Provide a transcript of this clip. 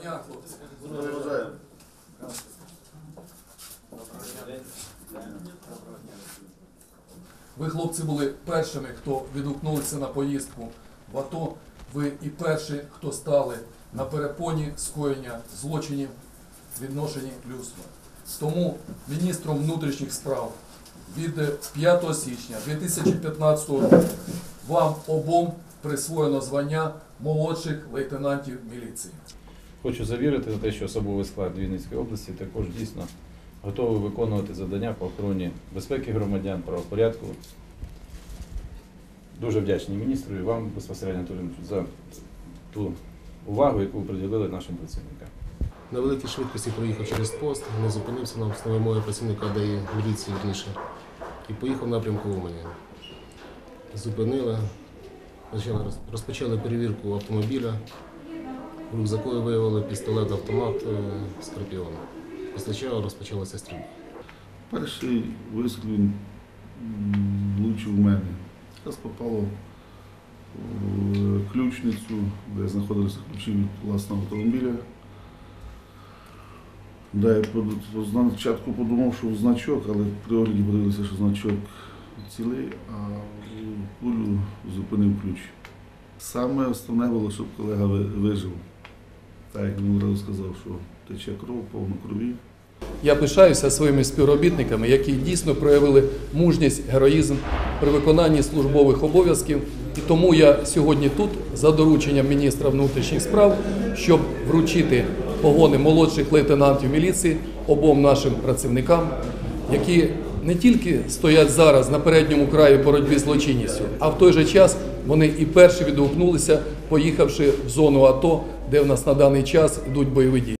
дня, хлопці. Продовжаємо. Ви, хлопці, були першими, хто відгукнулися на поїздку в АТО. Ви і перші, хто стали на перепоні скоєння злочинів в відношенні людства. Тому міністром внутрішніх справ від 5 січня 2015 року вам обом присвоєно звання молодших лейтенантів міліції. Хочу завірити на те, що особовий склад Вінницької області також дійсно готовий виконувати завдання по охороні безпеки громадян, правопорядку. Дуже вдячний міністру і вам безпосередньо за ту увагу, яку ви приділили нашим працівникам. На великій швидкості проїхав через пост, не зупинився на моєї працівника ДАІ, міліції вірніше, і поїхав в напрямку Умані. Зупинили, розпочали перевірку автомобіля. В рюкзаку виявили пістолет автомат Скорпіон. Після чого розпочалася стрільба. Перший вистріл влучив в мене. Якраз попало в ключницю, де знаходилися ключі від власного автомобіля. Да, я спочатку подумав, що значок, але при огляді подивився, що значок цілий, а кулю зупинив ключ. Саме основне було, щоб колега вижив. Так, як він сказав, що тече кров, повно крові. Я пишаюся своїми співробітниками, які дійсно проявили мужність, героїзм при виконанні службових обов'язків. І тому я сьогодні тут за дорученням міністра внутрішніх справ, щоб вручити погони молодших лейтенантів міліції обом нашим працівникам, які не тільки стоять зараз на передньому краї боротьби з злочинністю, а в той же час вони і перші відгукнулися, поїхавши в зону АТО, де в нас на даний час йдуть бойові дії.